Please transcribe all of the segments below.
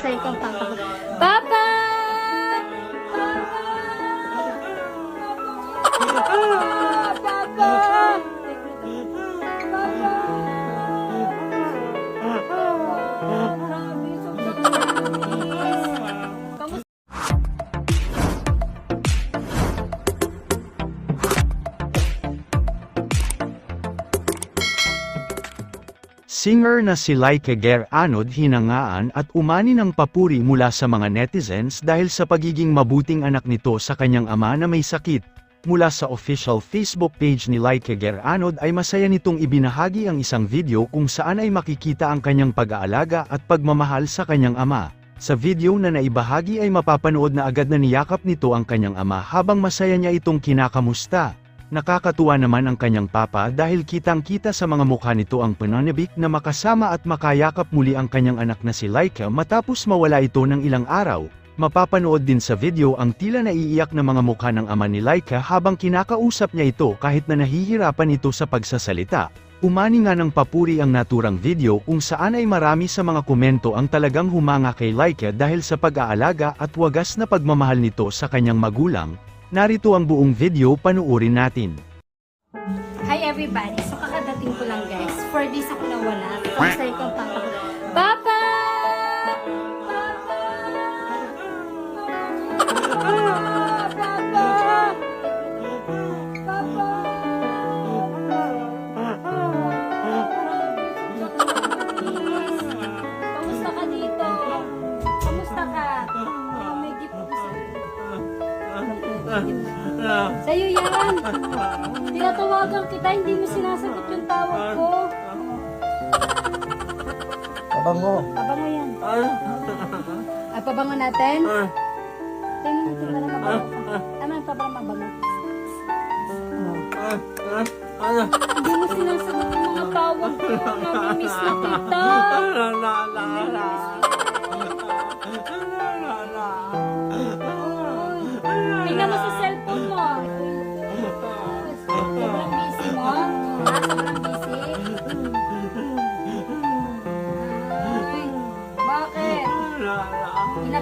Sa'yo kang papa ko. Papa! Singer na si Laika Ger Anod hinangaan at umani ng papuri mula sa mga netizens dahil sa pagiging mabuting anak nito sa kanyang ama na may sakit. Mula sa official Facebook page ni Laika Ger Anod ay masaya nitong ibinahagi ang isang video kung saan ay makikita ang kanyang pag-aalaga at pagmamahal sa kanyang ama. Sa video na naibahagi ay mapapanood na agad na niyakap nito ang kanyang ama habang masaya niya itong kinakamusta. Nakakatuwa naman ang kanyang papa dahil kitang-kita sa mga mukha nito ang pananabik na makasama at makayakap muli ang kanyang anak na si Laika matapos mawala ito ng ilang araw. Mapapanood din sa video ang tila naiiyak na mga mukha ng ama ni Laika habang kinakausap niya ito kahit na nahihirapan ito sa pagsasalita. Umani nga ng papuri ang naturang video kung saan ay marami sa mga komento ang talagang humanga kay Laika dahil sa pag-aalaga at wagas na pagmamahal nito sa kanyang magulang. Narito ang buong video panuorin natin. Hi everybody! So kakadating ko lang guys. For this ako nawala. Kamusta yung papa ko? Papa! Tinatawagan kita, hindi mo sinasagot yung tawag ko. Kabango. Pabango yan. Ah, pabango natin? Tingnan natin para mabango ka. Ano yung pabango mabango? Oh. Hindi mo sinasagot yung mga tawag ko. Namimiss na kita.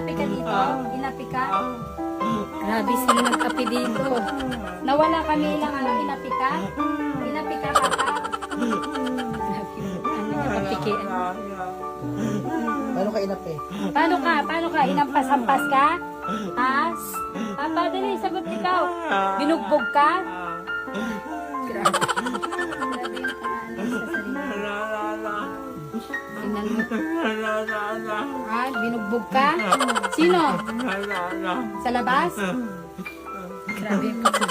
Inapi ka dito? Inapi ka? Grabe sila nagkape dito. Nawala kami ilang ano, inapi ka? Inapi ka, papa? Grabe, ano niya, papikian. Paano ka inapi? Paano ka? Paano ka? Inampas-ampas ka? As? Papa, dali, sagot ikaw. Binugbog ka? Grabe. Grabe yung pag-aalis sa sarili. Mo. Ha? Binugbog ka? Sino? Sa labas? Grabe yung tayo.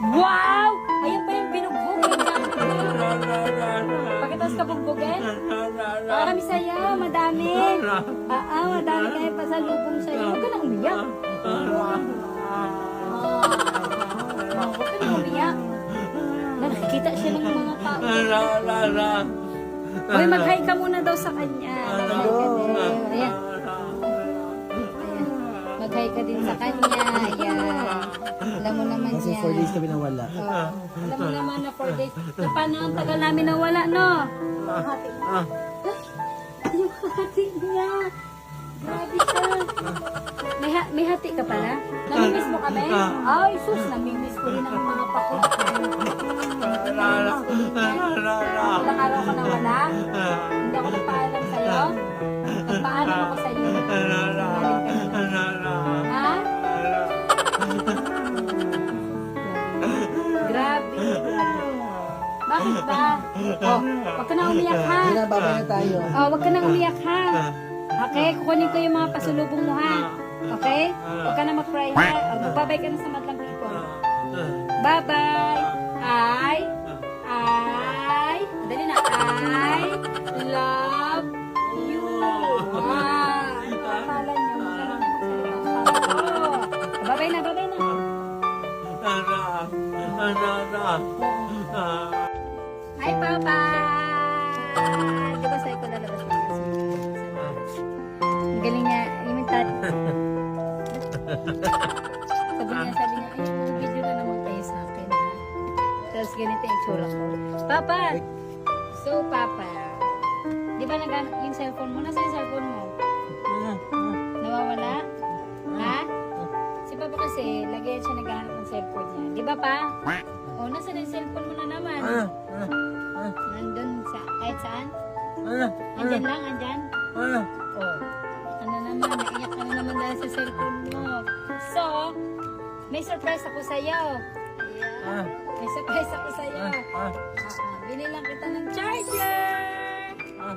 Wow! Ayun pa yung binugbog. Pagkatapos ka bugbogin? Marami sayaw, madami. Ah, ah, madami kayo pa sa lubong sa'yo. Huwag ka nang umiyak. Ah, Huwag ka nang umiyak. Na nakikita siya ng mga tao. Hoy, mag-hi ka muna daw sa kanya. Ka din. Ayan. Ayan. Mag-hi ka din sa kanya. Ayan. Alam mo naman Kasi yan. 4 days kami nawala. Oo. Alam mo naman na 4 days. Na paano ang tagal namin nawala, no? Hati. Ay, yung hati niya. Grabe siya. May, ha- may hati ka pala? Namimiss mo kami? Ay, sus, namimiss ko rin ang mga pako. Namimiss ko rin yan. Ilang araw ko nawala? Hindi ako nagpaalam sa'yo? Nagpaalam ako sa'yo. Galing ka na. Ha? Grabe. Bakit ba? Oh, wag ka na umiyak ha. Hindi na, na tayo. Oh, wag ka na umiyak ha. Okay, kukunin ko yung mga pasulubong mo ha. Okay? Wag ka na mag-cry ha. Oh, magbabay ka na sa people. Bye-bye. I, Papa! So, Papa, di ba nag yung cellphone mo. Nasaan yung cellphone mo? Nawawala? Ha? Si Papa kasi, lagi siya naghahanap ng cellphone niya. Di ba pa? O, nasaan yung cellphone mo na naman? Nandun sa, kahit saan? Andyan lang, andyan? O, ano naman, naiyak ka na naman dahil sa cellphone mo. So, may surprise ako sa'yo. Ayan. May surprise ako sa'yo. Ah, ah, binilang kita ng charger! Ah,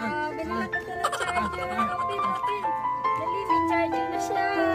ah, binilang kita ng charger. Dali, may charger na siya.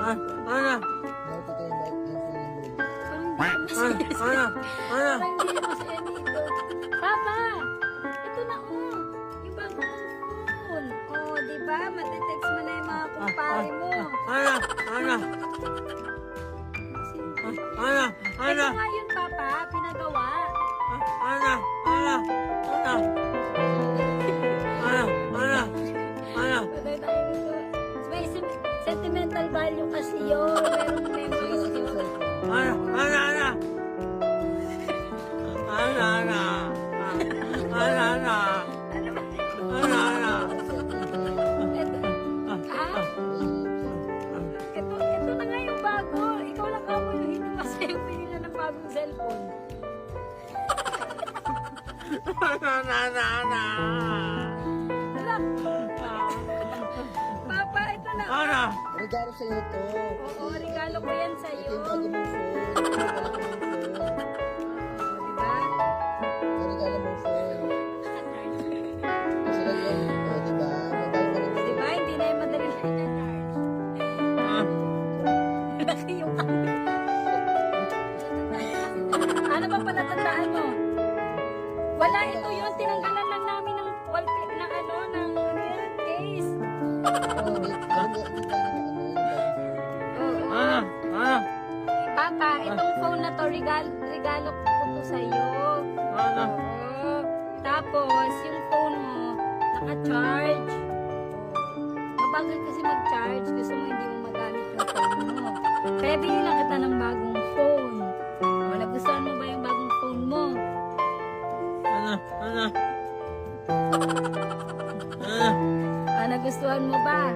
Parang di ko masaya dito. Papa! Ito na oh. Yung. Oh, di ba? Matitext mo na yung mga kumpare mo. Ito nga yun, Papa. Pinagawa. Patay sentimental value kasi yun. Memories yun. Ito. Na. Regalo sa'yo to. Oo, regalo ko yan Ito sa'yo. Ito yung bago mong phone. Regalo, regalo ko to sa'yo. Oo. Tapos, yung phone mo, naka-charge. Mabagal kasi mag-charge. Gusto mo hindi mo magamit yung phone mo. Kaya binilang kita ng bagong phone. O, nagustuhan mo ba yung bagong phone mo? Ah, nagustuhan mo ba?